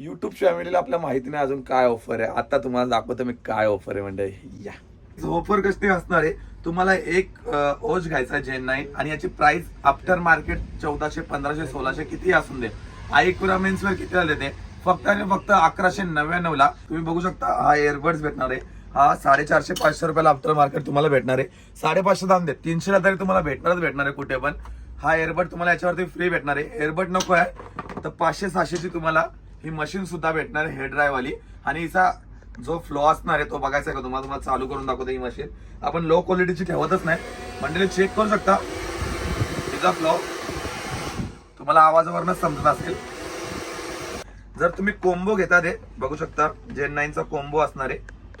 YouTube फॅमिलीला आपल्या माहिती नाही अजून काय ऑफर आहे? आता तुम्हाला दाखवतो मी काय ऑफर आहे म्हणजे. या. ऑफर कशी असणार आहे? तुम्हाला एक ओज घ्यायचा जेन नाईन आणि याची प्राइस आफ्टर मार्केट चौदाशे पंधराशे सोळाशे किती असून दे. आईकुरा मेन्सवर किती देते फक्त आणि फक्त अकराशे नव्याण्णव ला. तुम्ही बघू शकता हा एअरबड्स भेटणार आहे. हा साडेचारशे पाचशे रुपयाला आफ्टर मार्केट तुम्हाला भेटणार आहे. साडेपाचशे दाम दे. तीनशेला तरी तुम्हाला भेटणारच भेटणार आहे कुठे पण हा एअरबड तुम्हाला याच्यावरती फ्री भेटणार आहे. एअरबड नको आहे. तर पाचशे सहाशेची तुम्हाला ही मशीन सुद्धा भेटणार आहे हेड वाली आणि हिचा जो फ्लो असणार आहे तो बघायचा आहे का तुम्हाला? तुम्हाला चालू करून दाखवतो ही मशीन. आपण लो क्वालिटीची ठेवतच नाही. म्हणजे चेक करू शकता. हिचा फ्लो तुम्हाला आवाजावरनं समजत असेल. जर तुम्ही कोंबो घेता ते बघू शकता जेन नाईनचा कोंबो असणार आहे.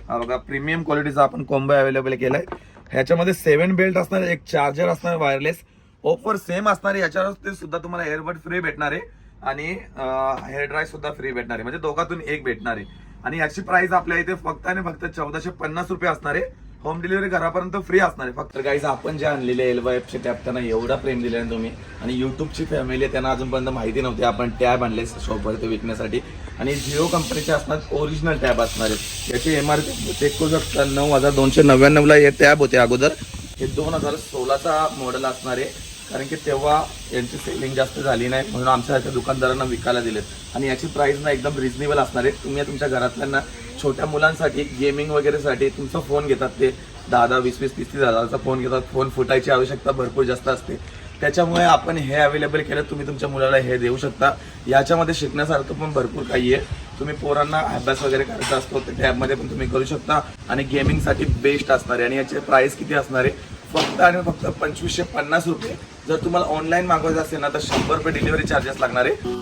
हा बघा प्रीमियम क्वालिटीचा आपण कोंबो अवेलेबल केलाय. ह्याच्यामध्ये सेवन बेल्ट असणार एक चार्जर असणार वायरलेस ऑफर सेम असणार आहे याच्यावर ते सुद्धा तुम्हाला एअरबड फ्री भेटणार आहे. आणि हेअर ड्राय सुद्धा फ्री भेटणार. आहे म्हणजे दोघातून एक भेटणार. आहे आणि याची प्राइस आपल्या इथे फक्त आणि फक्त चौदाशे पन्नास रुपये असणार. आहे होम डिलिव्हरी घरापर्यंत फ्री असणार. आहे फक्त गाईज आपण जे आणलेले एल वाय एफचे टॅब त्यांना एवढा प्रेम दिले ना तुम्ही. आणि युट्यूबची फॅमिली आहे त्यांना अजूनपर्यंत माहिती नव्हती. आपण टॅब आणले शॉपवरती विकण्यासाठी. आणि जिओ कंपनीचे असणार ओरिजिनल टॅब असणार. आहेत याची एम आर पी चेक करू शकता नऊ हजार दोनशे नव्याण्णवला हे टॅब होते अगोदर. हे दोन हजार सोळाचा मॉडेल असणार. आहे कारण की तेव्हा यांची सेलिंग जास्त झाली नाही म्हणून आमच्यासारख्या दुकानदारांना विकायला दिलेत. आणि याची प्राईस ना एकदम रिजनेबल असणार आहे. तुम्ही तुमच्या घरातल्यांना छोट्या मुलांसाठी गेमिंग वगैरेसाठी तुमचा फोन घेतात ते. दहा दहा वीस वीस तीस तीस हजाराचा फोन घेतात. फोन फुटायची आवश्यकता भरपूर जास्त असते. त्याच्यामुळे आपण हे अवेलेबल केलं तुम्ही तुमच्या मुलाला हे देऊ शकता. याच्यामध्ये शिकण्यासारखं पण भरपूर काही आहे. तुम्ही पोरांना अभ्यास वगैरे करायचा असतो तर टॅबमध्ये पण तुम्ही करू शकता. आणि गेमिंगसाठी बेस्ट असणार आहे. आणि याचे प्राईस किती असणार आहे फक्त आणि फक्त पंचवीसशे पन्नास रुपये. जर तुम्हाला ऑनलाईन मागवायचं असेल ना तर शंभर रुपये डिलिव्हरी चार्जेस लागणार आहे.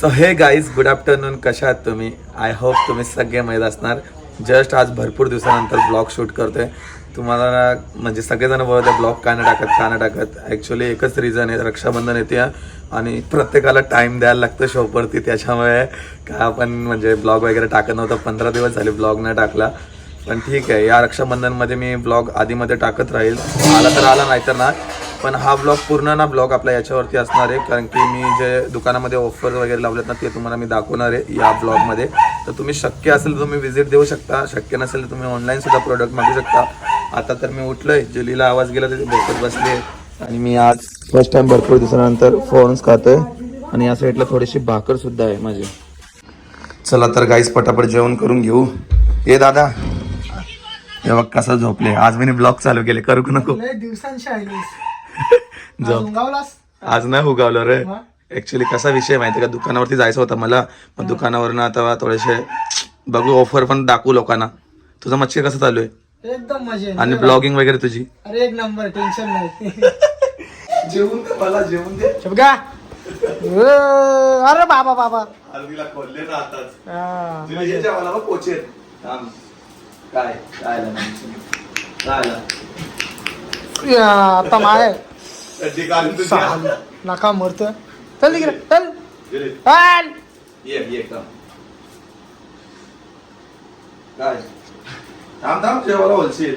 सो हे गाईज गुड आफ्टरनून कशा आहात तुम्ही? आय होप तुम्ही सगळे माहीत असणार. जस्ट आज भरपूर दिवसानंतर ब्लॉग शूट करतोय. तुम्हाला म्हणजे सगळेजण बोलत ब्लॉग का नाही टाकत का नाही टाकत? ॲक्च्युली एकच रिझन आहे रक्षाबंधन येते आणि प्रत्येकाला टाईम द्यायला लागतं शॉपवरती त्याच्यामुळे काय आपण म्हणजे ब्लॉग वगैरे टाकत नव्हतं. पंधरा दिवस झाले ब्लॉग नाही टाकला. पण ठीक आहे या रक्षाबंधनमध्ये मी ब्लॉग आधीमध्ये टाकत राहील. आला तर आला नाही तर ना. पण हा ब्लॉग पूर्ण ना ब्लॉग आपला याच्यावरती असणार आहे कारण की मी जे दुकानामध्ये ऑफर वगैरे लावलेत ना ते तुम्हाला मी दाखवणार आहे या ब्लॉगमध्ये तर तुम्ही शक्य असेल तर तुम्ही व्हिजिट देऊ शकता शक्य नसेल तर तुम्ही ऑनलाईन सुद्धा प्रोडक्ट मागू शकता. आता तर मी उठलोय जुलीला आवाज गेला तिथे भरपूर बसले. आणि मी आज फर्स्ट टाइम भरपूर दिवसानंतर फोन्स खातोय. आणि या साईडला थोडीशी भाकर सुद्धा आहे माझी. चला तर गाईस पटापट जेवण करून घेऊ. ये दादा. हे बघ कसं झोपले. आज मी ब्लॉग चालू केले. करू का नको? दिवसांशी झोप. गावलास आज नाही उगावलं रे. ऍक्च्युली कसा विषय माहिती का? दुकानावरती जायचं होतं मला. मग दुकानावरनं आता थोडेसे बघू ऑफर पण दाखवू लोकांना. तुझा मच्छी कसं चालू आहे? एकदम मजे आणि ब्लॉगिंग वगैरे तुझी? अरे एक नंबर टेन्शन नाही. जेवून दे मला जेवून दे. शबगा अरे बाबा बाबा. खोलले ना आताच. हा, पोचेल. काय? या, आता माय. नका मरत. चल तिकडे चल. चल. ये ये काम काय? थांब थांब जेवायला बोलशील.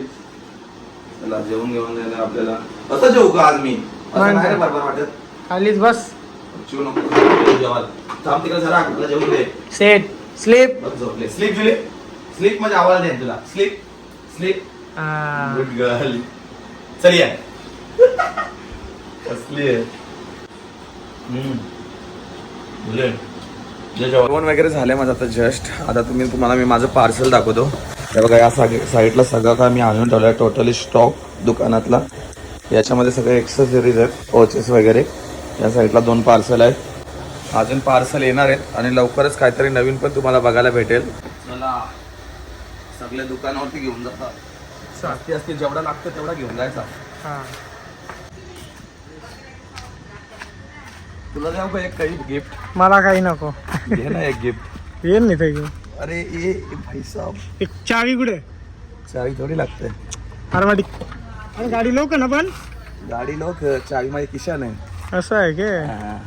चला जेवून घेऊन देणार आपल्याला. कसं जेवू का आज मी? असं नाही. नाही रे बरोबर वाटत? खालीच बस. जेवू नको. जेवायला. थांब तिकडे जरा आपल्याला जेवून दे. Set sleep. झोपले. स्लीप. स्लीप म्हणजे आवाज दे तुला. स्लीप स्लीप गुड गर्ल चल या. कसली आहे. हम्म. मुले. जेवण वगैरे झालंय माझं आता जस्ट आता तुम्ही तुम्हाला मी माझं पार्सल दाखवतो. हे बघा या साईडला सगळं काय मी आणून ठेवलं आहे टोटली स्टॉक दुकानातला. याच्यामध्ये सगळे एक्सेसरीज आहेत पॉचेस वगैरे. या साईडला दोन पार्सल आहेत. अजून पार्सल येणार आहेत. आणि लवकरच काहीतरी नवीन पण तुम्हाला बघायला भेटेल. चला. सगळे दुकानावरती घेऊन जातात. जास्ती असते जेवढा लागतं तेवढा घेऊन जायचा. हा. तुला का एक काही गिफ्ट मला काही नको. घे ना एक गिफ्ट येईल नाही ते अरे ये ये भाई साहब एक चावी कुठे? चावी थोडी लागते. अरे वाटी अरे गाडी लोक ना पण? गाडी लोक चावी माझी किशान आहे. असं आहे के? हा.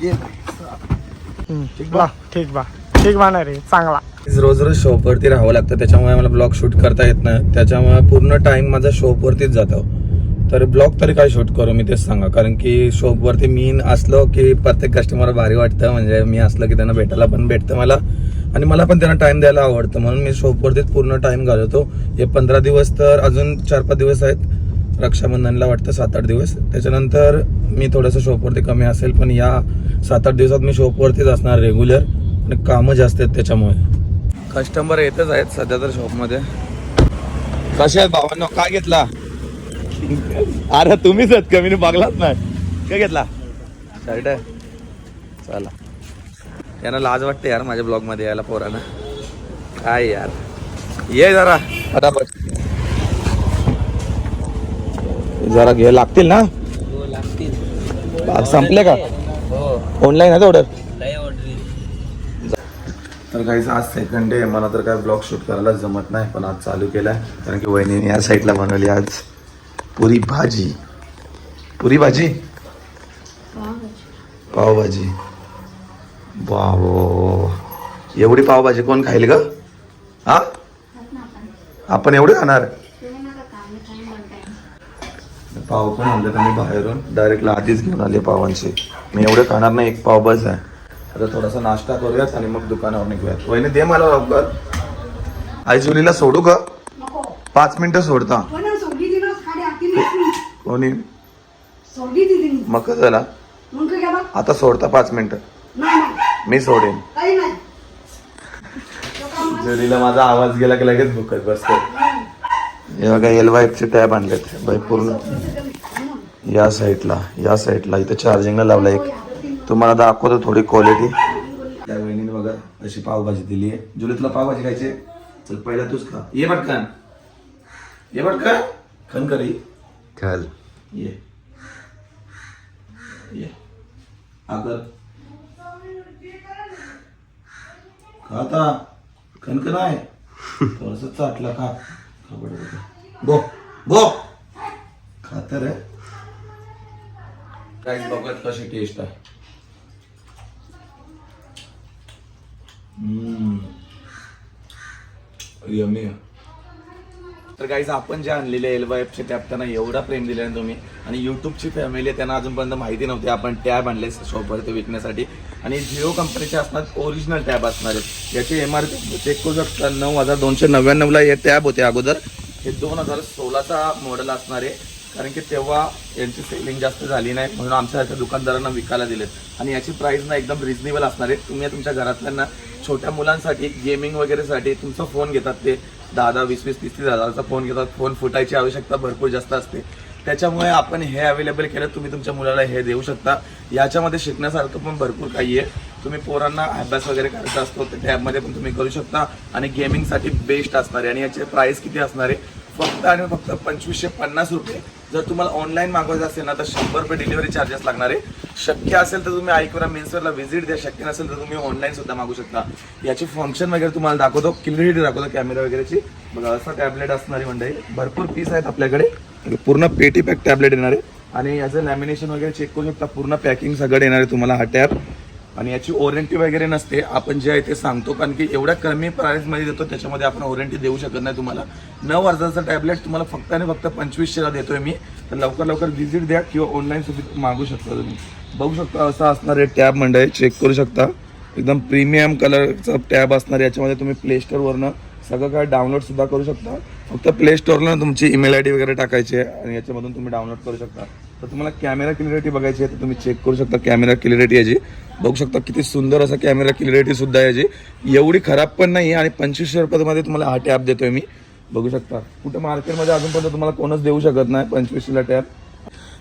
ये भाई साहब. ठीक बा? ठीक बा. ठीक बा रे चांगला. रोज रोज शॉपवरती राहावं लागतं. त्याच्यामुळे मला ब्लॉग शूट करता येत नाही. त्याच्यामुळे पूर्ण टाइम माझा शॉपवरतीच जातो. तर ब्लॉग तरी काय शूट करू मी तेच सांगा. कारण की शॉपवरती मी असलो की प्रत्येक कस्टमर भारी वाटतं. म्हणजे मी असलं की त्यांना भेटायला पण भेटतं मला. आणि मला पण त्यांना टाइम द्यायला आवडतं. म्हणून मी शॉपवरतीच पूर्ण टाइम घालवतो. हे पंधरा दिवस तर अजून चार पाच दिवस आहेत. रक्षाबंधनला वाटतं सात आठ दिवस. त्याच्यानंतर मी थोडंसं शॉपवरती कमी असेल. पण या सात आठ दिवसात मी शॉपवरतीच असणार रेग्युलर आणि कामं जास्त आहेत त्याच्यामुळे. कस्टमर येतच आहेत सध्या तर शॉपमध्ये. कसे आहेत भावांनो? काय घेतला? अरे तुम्हीच आहेत कमी बघलाच नाही. काय घेतला? शर्ट आहे. चला. यांना लाज वाटते यार माझ्या ब्लॉगमध्ये यायला पोरांना. काय यार? ये जरा. फटाफट. जरा घे. लागतील ना? संपले का? ऑनलाईन आहे ऑर्डर तर काहीच आज सेकंड डे मला तर काय ब्लॉग शूट करायला जमत नाही पण आज चालू केलाय. कारण की वहिनीने या साईडला बनवली आज पुरी भाजी. पुरी भाजी? पावभाजी. बाबो. एवढी पावभाजी कोण खाईल ग? हा? आपण एवढे खाणार? पाव पण आणले त्यांनी बाहेरून. डायरेक्टला आधीच घेऊन आले पावांचे. मी एवढे खाणार नाही एक पाव बस आहे. आता थोडासा नाश्ता करूयात आणि मग दुकानावर निघूयात. वहिनी दे मला लवकर. आई जुलीला सोडू का पाच मिनिटं सोडता. नाही. कोणी. मग कसं झाला? आता सोडता पाच मिनिटं. मी सोडेन. जुलीला माझा आवाज गेला की लगेच भुकत बसते. हे बघा एल वाईफचे टॅब आणलेत. बाई पूर्ण. या साईडला या साईडला इथे चार्जिंगला लावला एक. तुम्हाला दाखवतो थोडी क्वालिटी त्या वहिनीने बघा अशी पावभाजी दिली आहे. जुली तुला पावभाजी खायची. आहे? चल पहिला तूच खा. ये पटकन. ये पटकन. खन करी. खाल ये. ये. आकर खा आता. कणकण आहे. थोडस चाटला खा. खा बरोबर. बो बो. खा तर. काहीच बघत कशी टेस्ट आहे. यमी तर काहीच आपण जे आणलेले एल वायफचे टॅब त्यांना एवढा प्रेम दिले तुम्ही. आणि युट्यूबची फॅमिली आहे त्यांना अजूनपर्यंत माहिती नव्हती. आपण टॅब आणले शॉपवर ते विकण्यासाठी. आणि जिओ कंपनीचे असणार ओरिजिनल टॅब असणार आहेत. याची एम आर पी चेक करू शकता. नऊ हजार दोनशे नव्याण्णवला हे टॅब होते अगोदर. हे दोन हजार सोळाचा मॉडेल असणार आहे. कारण की तेव्हा यांची सेलिंग जास्त झाली नाही म्हणून आमच्यासारख्या दुकानदारांना विकायला दिलेत. आणि याची प्राईज ना एकदम रिजनेबल असणार आहे. तुम्ही तुमच्या घरातल्यांना छोट्या मुलांसाठी गेमिंग वगैरेसाठी तुमचा फोन घेतात ते. दहा दहा वीस वीस तीस तीस हजाराचा फोन घेतात. फोन फुटायची आवश्यकता भरपूर जास्त असते. त्याच्यामुळे आपण हे अवेलेबल केलं तुम्ही तुमच्या मुलाला हे देऊ शकता. याच्यामध्ये शिकण्यासारखं पण भरपूर काही आहे. तुम्ही पोरांना अभ्यास वगैरे करायचा असतो तर ॲपमध्ये पण तुम्ही करू शकता. आणि गेमिंगसाठी बेस्ट असणार आहे. आणि याचे प्राईस किती असणार आहे? फक्त आणि फक्त पंचवीसशे पन्नास रुपये. जर तुम्हाला ऑनलाईन मागवायचं असेल ना तर शंभर रुपये डिलिव्हरी चार्जेस लागणार आहे. शक्य असेल तर तुम्ही ऐकूरा मेन्सवरला व्हिजिट द्या. शक्य नसेल तर तुम्ही ऑनलाईन सुद्धा मागू शकता. याची फंक्शन वगैरे तुम्हाला दाखवतो. क्लिअरिटी दाखवतो कॅमेरा वगैरेची. बघा असं टॅबलेट असणारी मंडळी भरपूर पीस आहेत आपल्याकडे. पूर्ण पेटी पॅक टॅबलेट येणार आहे. आणि याचं लॅमिनेशन वगैरे चेक करू शकता. पूर्ण पॅकिंग सगळं येणार आहे तुम्हाला हा टॅब आणि याची वॉरंटी वगैरे नसते आपण जे आहे ते सांगतो कारण की एवढ्या कमी प्राईसमध्ये देतो त्याच्यामध्ये आपण वॉरंटी देऊ शकत नाही तुम्हाला. नऊ वर्षाचा टॅबलेट तुम्हाला फक्त आणि फक्त पंचवीसशेला देतोय मी. तर लवकर लवकर व्हिजिट द्या किंवा ऑनलाईन सुद्धा मागू शकता तुम्ही. बघू शकता असं असणार आहे टॅब मंडळी चेक करू शकता. एकदम प्रीमियम कलरचा टॅब असणार आहे याच्यामध्ये तुम्ही प्ले स्टोअरवरनं सगळं काय डाउनलोडसुद्धा करू शकता. फक्त प्ले स्टोअरला तुमची ईमेल आय डी वगैरे टाकायची आहे आणि याच्यामधून तुम्ही डाउनलोड करू शकता. तर तुम्हाला कॅमेरा क्लिअरिटी बघायची आहे तर तुम्ही चेक करू शकता कॅमेरा क्लिअरिटी याची. बघू शकता किती सुंदर असा कॅमेरा क्लिअरिटी सुद्धा आहे याची. एवढी खराब पण नाही आणि पंचवीसशे रुपयामध्ये तुम्हाला हा टॅब देतोय मी. बघू शकता. कुठं मार्केटमध्ये अजूनपर्यंत तुम्हाला कोणच देऊ शकत नाही पंचवीसशेला टॅब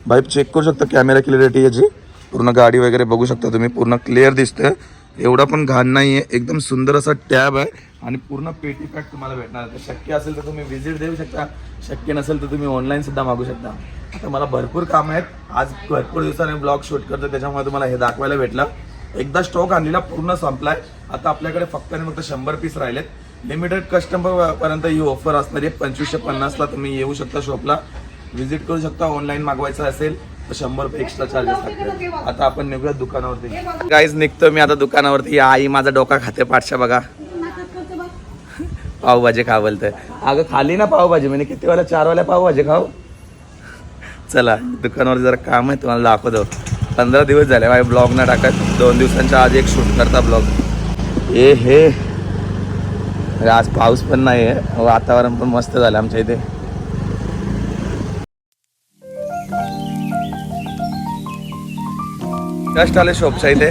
भाई चेक करू शकता कॅमेरा क्लिअरिटी याची. पूर्ण गाडी वगैरे बघू शकता तुम्ही. पूर्ण क्लिअर दिसतं एवढा पण घाण नाही आहे एकदम सुंदर असा टॅब आहे. आणि पूर्ण पेटी पॅक तुम्हाला भेटणार तर शक्य असेल तर तुम्ही व्हिजिट देऊ शकता. शक्य नसेल तर तुम्ही ऑनलाईन सुद्धा मागू शकता. आता मला भरपूर काम आहेत. आज भरपूर दिवसाने ब्लॉग शूट करतो त्याच्यामुळे तुम्हाला हे दाखवायला भेटलं. एकदा स्टॉक आणलेला पूर्ण संपलाय. आता आपल्याकडे फक्त आणि फक्त शंभर पीस राहिलेत. लिमिटेड कस्टमर पर्यंत ही ऑफर असणार आहे. पंचवीसशे पन्नासला तुम्ही येऊ शकता शॉपला व्हिजिट करू शकता ऑनलाईन मागवायचं असेल तर शंभर रुपये एक्स्ट्रा चार्जेस लागतात आता आपण निघूया दुकानावरती. काहीच निघतो मी आता दुकानावरती. आई माझा डोका खाते पाठशा बघा. पावभाजी खा बोलतोय अगं खाली ना पावभाजी. म्हणजे किती वेळा चार वाल्या पावभाजी खाऊ? चला दुकानावर जरा काम आहे तुम्हाला दाखवतो. पंधरा दिवस झाले माझे ब्लॉग ना टाकत. दोन दिवसांच्या आज एक शूट करता ब्लॉग. ए हे. आज पाऊस पण नाही आहे वातावरण पण मस्त झालं आमच्या इथे. जस्ट आले शॉपच्या इथे.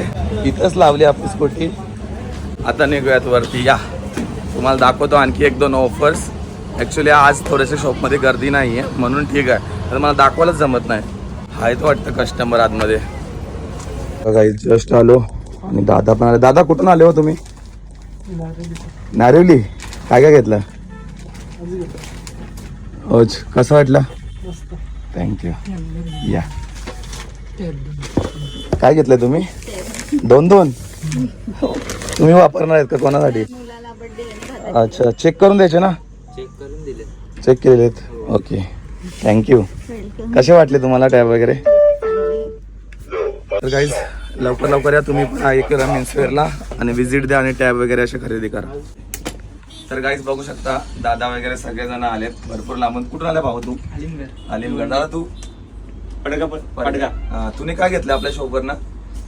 इथंच लावली आपली स्कूटी. आता निघूयात वरती. या. तुम्हाला दाखवतो आणखी एक दोन ऑफर्स ॲक्च्युली आज थोडेसे शॉपमध्ये गर्दी नाही आहे म्हणून ठीक आहे. तर मला दाखवायलाच जमत नाही. आहेत वाटतं कस्टमर आतमध्ये. बघा जस्ट आलो. आणि दादा पण आले. दादा कुठून आले हो तुम्ही? नारिवली. काय काय घेतलं? ओज कसं वाटलं? थँक्यू या. काय घेतलंय तुम्ही? दोन दोन? तुम्ही वापरणार आहेत का कोणासाठी? अच्छा चेक करून द्यायचे ना? चेक केलेत. ओके थँक्यू कसे वाटले तुम्हाला टॅब वगैरे? तर काहीच लवकर लवकर या. तुम्ही पण एक करा मेन्सवेअरला आणि व्हिजिट द्या आणि टॅब वगैरे असे खरेदी करा. तर गाईज बघू शकता दादा वगैरे सगळेजण आलेत. भरपूर लांबून. कुठून आला भाऊ तू? अलिमगड दादा तू? हा, तुम्ही काय घेतलं आपल्या शॉपवरनं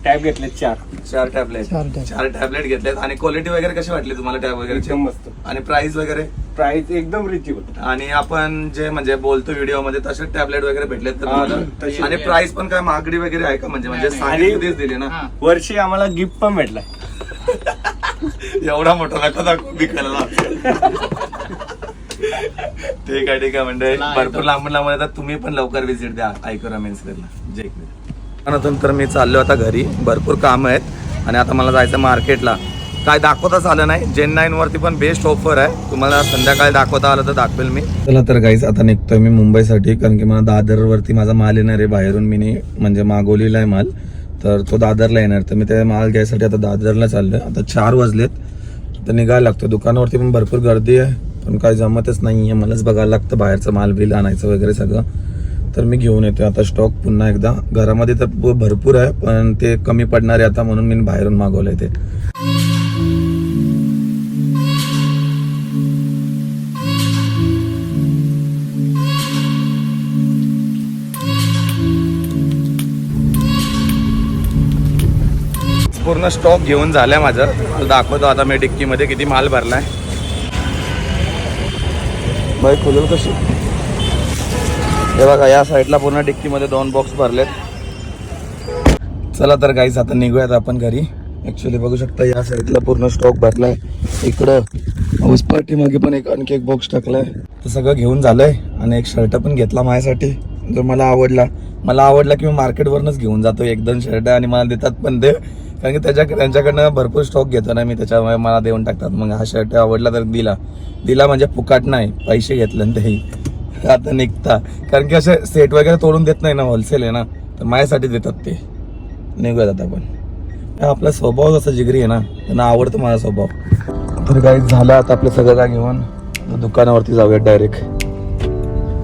टॅब घेतले चार. चार टॅबलेट चार टॅबलेट घेतलेत. आणि क्वालिटी वगैरे कशी वाटली तुम्हाला टॅब वगैरे? एकदम मस्त. आणि प्राइस वगैरे? प्राइस एकदम रिचेबल आणि आपण जे म्हणजे बोलतो व्हिडिओमध्ये तसे टॅबलेट वगैरे भेटलेत तर हा, तुम्हाला? आणि प्राइस पण काय महागडी वगैरे आहे का? म्हणजे म्हणजे सांगितलं तेच दिली ना? वर्षी आम्हाला गिफ्ट पण भेटलाय. एवढा मोठा नका दाखवू विकायला ठीक आहे ठीक आहे म्हणजे भरपूर लांबून लांबून येतात. तुम्ही पण लवकर व्हिजिट द्या. ऐकूरा मेन्सवेअरला जय हिंद. तर मी चाललो आता घरी. भरपूर काम आहेत. आणि आता मला जायचं मार्केटला. काय दाखवताच आलं नाही. जेन नाईन वरती पण बेस्ट ऑफर आहे. तुम्हाला संध्याकाळी दाखवता आलं तर दाखवेल मी. चला तर गाईच आता निघतोय मी मुंबईसाठी. कारण की मला दादर वरती माझा माल येणार आहे. बाहेरून मी म्हणजे मागवलेला आहे माल. तर तो दादरला येणार. तर मी ते माल घ्यायसाठी आता दादरला चाललोय. आता चार वाजलेत. तर निघायला लागतो दुकानावरती पण भरपूर गर्दी आहे. पण काही जमतच नाही आहे मलाच बघायला लागतं बाहेरचं माल बिल आणायचं वगैरे सगळं. तर मी घेऊन येतो आता स्टॉक पुन्हा एकदा. घरामध्ये तर भरपूर आहे पण ते कमी पडणार आहे आता म्हणून मी बाहेरून मागवलंय ते. पूर्ण स्टॉक घेऊन झालाय माझं. दाखवतो आता मी डिक्कीमध्ये किती माल भरलाय. बाईक खोलेल कशी? हे बघा या साईडला पूर्ण डिक्कीमध्ये दोन बॉक्स भरलेत. चला तर गाईच आता निघूयात आपण घरी. ऍक्च्युली बघू शकता या साईडला पूर्ण स्टॉक भरलाय. इकडं हाऊस मागे पण एक आणखी एक बॉक्स टाकलाय. तर सगळं घेऊन झालंय आणि एक शर्ट पण घेतला माझ्यासाठी. जो मला आवडला मला आवडला की मी मार्केटवरनच घेऊन जातो. एक दोन शर्ट आणि मला देतात पण ते. कारण की त्याच्या त्यांच्याकडनं भरपूर स्टॉक घेतो ना मी त्याच्यामुळे मला देऊन टाकतात. मग हा शर्ट आवडला तर दिला. दिला म्हणजे फुकाट नाही. पैसे घेतले आणि तेही. आता निघता. कारण की असे सेट वगैरे तोडून देत नाही ना होलसेल आहे ना. तर माझ्यासाठी देतात ते. निघूयात आता आपण. आपला स्वभाव जसा जिगरी आहे ना. त्यांना आवडतो माझा स्वभाव. तर काही झालं आता आपलं सगळं काय घेऊन दुकानावरती जाऊया डायरेक्ट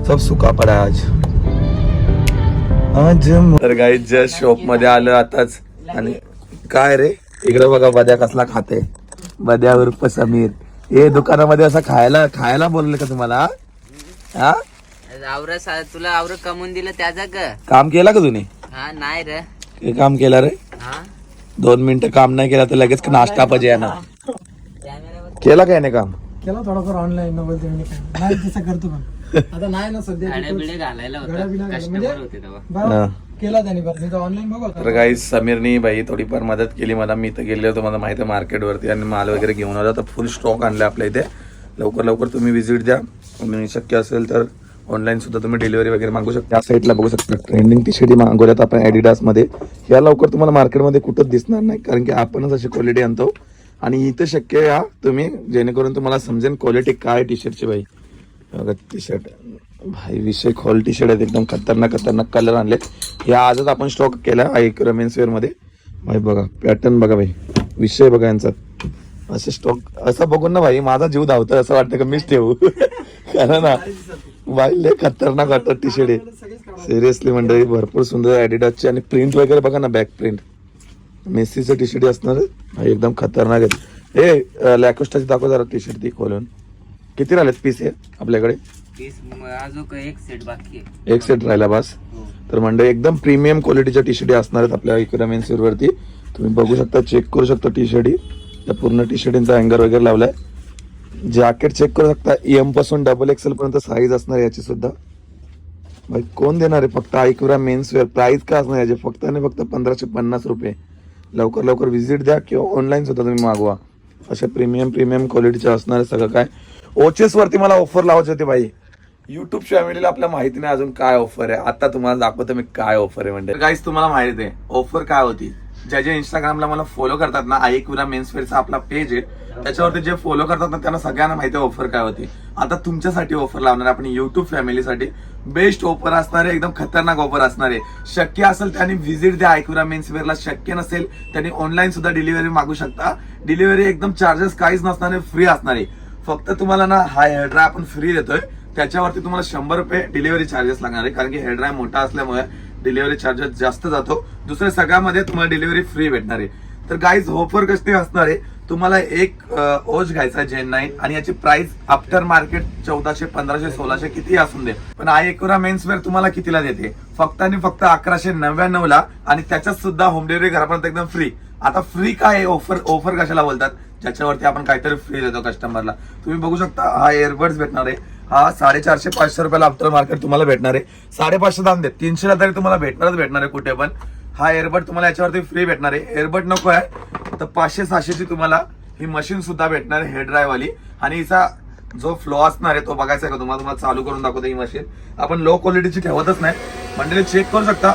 सब सुका पडा आज. तर काही जस्ट शॉपमध्ये आलं आताच. आणि काय रे? इकडे बघा बद्या कसला खाते. बद्या उर्फ समीर. हे दुकानामध्ये असं खायला खायला बोलले का तुम्हाला? हा? आवर तुला आवर कमवून दिलं त्याचा ग. काम केला का तुम्ही? हा नाही रे. हे काम केलं रे? हा? दोन मिनिटं काम नाही केलं तर लगेच नाश्ता पाहिजे येणार. केला काय नाही काम? केला थोडाफार ऑनलाईन नाही तसं करतो पण. आता नाही ना सध्या गाड्या घालायला कस्टमर म्हणजे- होते तेव्हा. बरं केला त्याने बरं मी तर ऑनलाईन बघू तर काही समीरनी बाई थोडीफार मदत केली मला. मी तर गेले होतो मला माहिती आहे मार्केटवरती आणि माल वगैरे घेऊन आला. तर फुल स्टॉक आणला आपल्या इथे. लवकर लवकर तुम्ही व्हिजिट द्या. आणि शक्य असेल तर ऑनलाईन सुद्धा तुम्ही डिलिव्हरी वगैरे मागू शकता. या साईडला बघू शकता. ट्रेंडिंग टी शर्टी मागवल्यात आपण ॲडिडासमध्ये. ह्या लवकर तुम्हाला मार्केटमध्ये कुठंच दिसणार नाही कारण की आपणच अशी क्वालिटी आणतो. आणि इथं शक्य आहे हा तुम्ही जेणेकरून तुम्हाला समजेल क्वालिटी काय टी शर्टची बाई. बघा टी शर्ट भाई विषय खोल टी शर्ट आहेत. एकदम खतरनाक खतरनाक कलर आणले या आजच आपण स्टॉक केला एक मेन्सवेअर भाई बघा पॅटर्न बघा भाई. विषय बघा यांचा. असे स्टॉक असं बघून ना भाई माझा जीव धावतो असं वाटतं का मीच ठेवू? कारण ना भाई लय खतरनाक वाटतात टी शर्ट सिरियसली मंडळी भरपूर सुंदर ॲडिडासची आणि प्रिंट वगैरे बघा ना बॅक प्रिंट मेस्सीचं टी शर्ट असणार भाई एकदम खतरनाक आहेत. हे लॅकोस्टाची दाखव जरा टी शर्ट ती खोलून. किती राहिलेत पीस हे आपल्याकडे? अजून एक सेट बाकी आहे. एक सेट राहिला बस. हो. तर म्हणजे एकदम प्रीमियम क्वालिटीच्या टी शर्टी असणार आहेत आपल्या इकडे मेन्स वरती. तुम्ही बघू शकता चेक करू शकता टी शर्टी त्या पूर्ण टी शर्टींचा हँगर वगैरे लावलाय. जॅकेट चेक करू शकता एमपासून डबल एक्सेल पर्यंत साईज असणार आहे याची सुद्धा. भाई कोण देणार आहे? फक्त ऐकूरा मेन्स वेअर प्राइस काय असणार याचे? फक्त आणि फक्त पंधराशे पन्नास रुपये. लवकर लवकर व्हिजिट द्या किंवा ऑनलाईन सुद्धा तुम्ही मागवा. अशा प्रीमियम प्रीमियम क्वालिटीचे असणार सगळं काय? ओचेस वरती मला ऑफर लावायची होती भाई युट्यूब फॅमिलीला आपल्या माहिती नाही अजून काय ऑफर आहे. आता तुम्हाला दाखवतो मी काय ऑफर आहे म्हणजे. काहीच तुम्हाला माहिती आहे ऑफर काय होती? ज्या ज्या इंस्टाग्रामला मला फॉलो करतात ना आई कुरा मेन्सवेअरचा आपला पेज आहे त्याच्यावरती जे फॉलो करतात ना त्यांना सगळ्यांना माहिती आहे ऑफर काय होती. आता तुमच्यासाठी ऑफर लावणार आपण युट्यूब फॅमिलीसाठी बेस्ट ऑफर असणार आहे एकदम खतरनाक ऑफर असणार. आहे शक्य असेल त्यांनी व्हिजिट द्या ऐकुरा मेन्सवेअरला शक्य नसेल त्यांनी ऑनलाईन सुद्धा डिलिव्हरी मागू शकता. डिलिव्हरी एकदम चार्जेस काहीच नसणार आहे फ्री असणार. आहे फक्त तुम्हाला ना हा हेअरड्राय आपण फ्री देतोय. त्याच्यावरती तुम्हाला शंभर रुपये डिलिव्हरी चार्जेस लागणार आहे. कारण की हेअर ड्राय मोठा असल्यामुळे डिलिव्हरी चार्जेस जास्त जातो. दुसऱ्या सगळ्यामध्ये तुम्हाला डिलिव्हरी फ्री भेटणार आहे. तर गाईज ऑफर कसे असणार? आहे तुम्हाला एक ओज घ्यायचा जेन नाईन आणि याची प्राइस आफ्टर मार्केट चौदाशे पंधराशे सोळाशे किती असून दे. पण आय एकोरा मेन्सवेअर तुम्हाला कितीला देते? फक्त आणि फक्त अकराशे नव्याण्णव ला आणि त्याच्यात सुद्धा होम डिलिव्हरी घरापर्यंत एकदम फ्री आता फ्री काय आहे? ऑफर ऑफर कशाला बोलतात? ज्याच्यावरती आपण काहीतरी फ्री देतो कस्टमरला तुम्ही बघू शकता हा एअरबड्स भेटणार आहे. हा साडेचारशे पाचशे रुपयाला आफ्टर मार्केट तुम्हाला भेटणार आहे. साडेपाचशे दाम दे. तीनशेला तरी तुम्हाला भेटणारच भेटणार आहे कुठे पण. हा एअरबड तुम्हाला याच्यावरती फ्री भेटणार आहे. एअरबड नको आहे. तर पाचशे सहाशेची तुम्हाला ही मशीन सुद्धा भेटणार आहे हेड आणि हिचा जो फ्लो असणार आहे तो बघायचा आहे का? तुम्हाला तुम्हाला चालू करून दाखवतो ही मशीन आपण लो क्वालिटीची ठेवतच नाही. म्हणजे चेक करू शकता.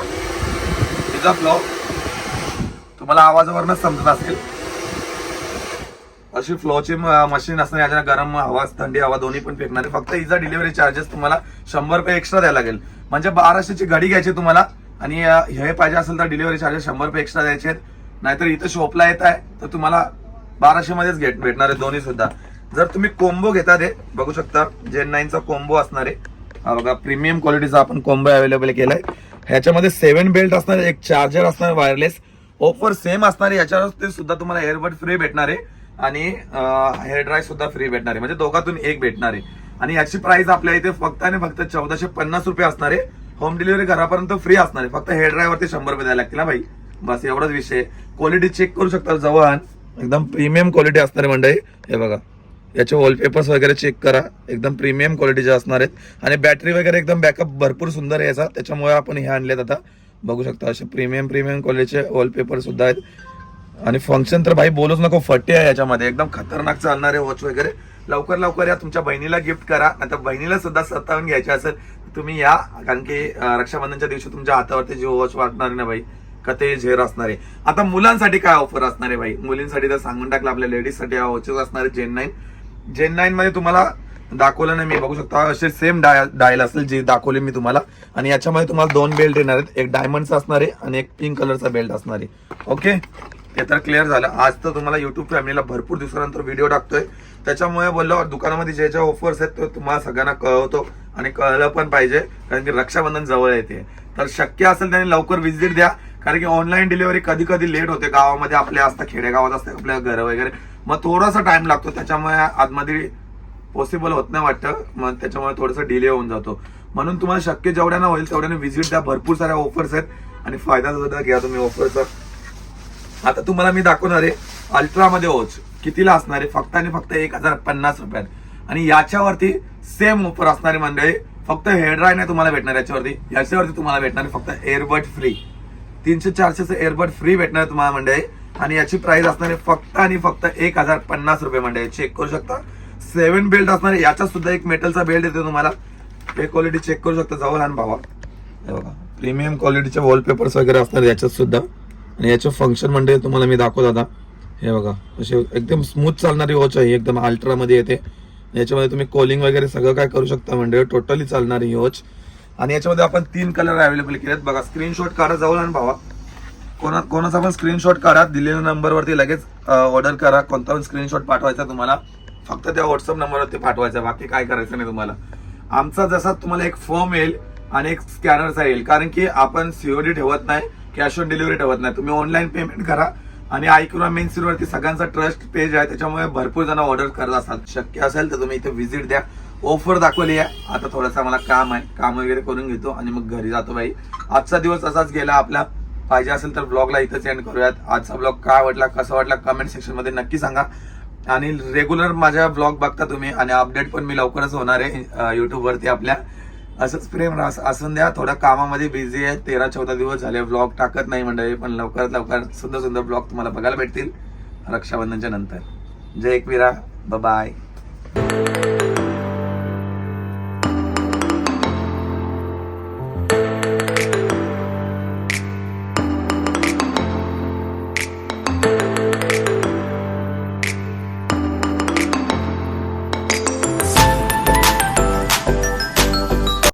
हिचा फ्लो तुम्हाला आवाजावरनं समजत असेल. अशी फ्लोची मशीन असणार याच्या गरम हवा थंडी हवा दोन्ही पण फेकणार आहे. फक्त हिचा डिलिव्हरी चार्जेस तुम्हाला शंभर रुपये एक्स्ट्रा द्यायला लागेल. म्हणजे बाराशेची घडी घ्यायची तुम्हाला. आणि हे पाहिजे असेल तर डिलिव्हरी चार्जेस शंभर रुपये एक्स्ट्रा द्यायचे आहेत. नाहीतर इथं शॉपला येत आहे तर तुम्हाला बाराशे मध्येच भेटणार आहे दोन्ही सुद्धा. जर तुम्ही कोंबो घेता ते बघू शकता जेन नाईनचा कोंबो असणार आहे. हा बघा प्रीमियम क्वालिटीचा आपण कोंबो अवेलेबल केलाय. ह्याच्यामध्ये सेवन बेल्ट असणार एक चार्जर असणार वायरलेस ऑफर सेम असणार आहे याच्यावर ते सुद्धा तुम्हाला एअरबड फ्री भेटणार आहे. आणि हेअर ड्राय सुद्धा फ्री भेटणार आहे. म्हणजे दोघातून एक भेटणार आहे. आणि याची प्राइस आपल्या इथे फक्त आणि फक्त चौदाशे पन्नास रुपये असणार आहे. होम डिलिव्हरी घरापर्यंत फ्री असणार आहे. फक्त हेअर ड्रायवरती शंभर रुपये द्यायला लागतील ना भाई बस एवढाच विषय. क्वालिटी चेक करू शकता जवळ. आण. एकदम प्रीमियम क्वालिटी असणार आहे मंडळी. हे बघा. याचे वॉलपेपर्स वगैरे चेक करा. एकदम प्रीमियम क्वालिटीचे असणार आहेत. आणि बॅटरी वगैरे एकदम बॅकअप भरपूर सुंदर आहे याचा. त्याच्यामुळे आपण हे आणलेत आता. बघू शकता असे प्रीमियम प्रीमियम क्वालिटीचे वॉलपेपर सुद्धा आहेत. आणि फंक्शन तर भाई बोलूच नको फटे आहे याच्यामध्ये. एकदम खतरनाक चालणारे वॉच वगैरे. लवकर लवकर या. तुमच्या बहिणीला गिफ्ट करा. आता बहिणीला सुद्धा स्वतःहून घ्यायचे असेल तुम्ही या कारण की रक्षाबंधनच्या दिवशी तुमच्या हातावरती जी वॉच वाटणार ना भाई का ते झेर असणार. आहे आता मुलांसाठी काय ऑफर असणार आहे भाई मुलींसाठी तर सांगून टाकलं आपल्या लेडीजसाठी वॉचेस असणार आहे जेन नाईन जेन नाईन मध्ये तुम्हाला दाखवलं नाही मी बघू शकता. असे सेम डायल डायल असेल जे दाखवले मी तुम्हाला. आणि याच्यामध्ये तुम्हाला दोन बेल्ट येणार आहेत. एक डायमंडचा असणार आहे आणि एक पिंक कलरचा बेल्ट असणार. आहे ओके हे तर क्लिअर झालं. आज तर तुम्हाला युट्यूब फॅमिलीला भरपूर दिवसानंतर व्हिडिओ टाकतोय. त्याच्यामुळे बोललो दुकानामध्ये जे जे ऑफर्स आहेत ते तुम्हाला सगळ्यांना कळवतो. आणि कळलं पण पाहिजे कारण की रक्षाबंधन जवळ येते तर शक्य असेल त्यांनी लवकर विजिट द्या कारण की ऑनलाईन डिलिव्हरी कधी कधी लेट होते. गावामध्ये आपल्या असतं खेडेगावात असते आपल्या घर वगैरे. मग थोडासा टाइम लागतो. त्याच्यामुळे आतमध्ये पॉसिबल होत नाही वाटतं. मग त्याच्यामुळे थोडासा डिले होऊन जातो. म्हणून तुम्हाला शक्य जेवढ्यानं होईल तेवढ्याने व्हिजिट द्या. भरपूर साऱ्या ऑफर्स आहेत. आणि फायदा सुद्धा घ्या तुम्ही ऑफरचा आता तुम्हाला मी दाखवणार आहे अल्ट्रामध्ये ओच कितीला असणार आहे? फक्त आणि फक्त एक हजार पन्नास रुपयात. आणि याच्यावरती सेम ऑफर असणारी मंडळी फक्त हेअर ड्राय नाही तुम्हाला भेटणार याच्यावरती. याच्यावरती तुम्हाला भेटणार फक्त एअरबड फ्री तीनशे चारशेचं एअरबड फ्री भेटणार आहे तुम्हाला मंडळी आणि याची प्राइस असणार आहे फक्त आणि फक्त एक हजार पन्नास रुपये मंडळी चेक करू शकता. सेवन बेल्ट असणार आहे याच्यात सुद्धा एक मेटलचा बेल्ट येतो तुम्हाला. हे क्वालिटी चेक करू शकता जवळ आणि भावा. हे बघा प्रीमियम क्वालिटीचे वॉलपेपर्स वगैरे असणार याच्यात सुद्धा. आणि याचे फंक्शन म्हणजे तुम्हाला मी दाखवत आता. हे बघा असे एकदम स्मूथ चालणारी वॉच आहे. एकदम अल्ट्रामध्ये येते. याच्यामध्ये तुम्ही कॉलिंग वगैरे सगळं काय करू शकता म्हणजे टोटली चालणारी वॉच आणि याच्यामध्ये आपण तीन कलर अवेलेबल केलेत बघा. स्क्रीनशॉट काढा जाऊन आणि भावा. कोणा कोणाचा पण स्क्रीनशॉट काढा. दिलेल्या नंबरवरती लगेच ऑर्डर करा. कोणता पण स्क्रीनशॉट पाठवायचा तुम्हाला. फक्त त्या व्हॉट्सअप नंबरवरती पाठवायचा. बाकी काय करायचं नाही तुम्हाला. आमचा जसा तुम्हाला एक फॉर्म येईल आणि एक स्कॅनरचा येईल. कारण की आपण सीओडी ठेवत नाही कॅश ऑन डिलिव्हरी ठेवत नाही. तुम्ही ऑनलाईन पेमेंट करा. आणि आयक्युरा मेन सिरवरती सगळ्यांचा ट्रस्ट पेज आहे त्याच्यामुळे भरपूर जण ऑर्डर करत असतात. शक्य असेल तर तुम्ही इथे व्हिजिट द्या. ऑफर दाखवली आहे. आता थोडंसं मला काम आहे. काम वगैरे करून घेतो आणि मग घरी जातो बाई. आजचा दिवस असाच गेला आपला. पाहिजे असेल तर ब्लॉगला इथंच एंड करूयात. आजचा ब्लॉग काय वाटला कसा वाटला कमेंट सेक्शनमध्ये नक्की सांगा. आणि रेग्युलर माझ्या ब्लॉग बघता तुम्ही आणि अपडेट पण मी लवकरच होणार आहे युट्यूबवरती आपल्या. असंच प्रेम रास- असून द्या थोडा कामामध्ये बिझी आहे तेरा चौदा दिवस झाले ब्लॉग टाकत नाही मंडळी पण लवकरात लवकर सुंदर सुंदर ब्लॉग तुम्हाला बघायला भेटतील रक्षाबंधनच्या नंतर. जय एकवीरा बाय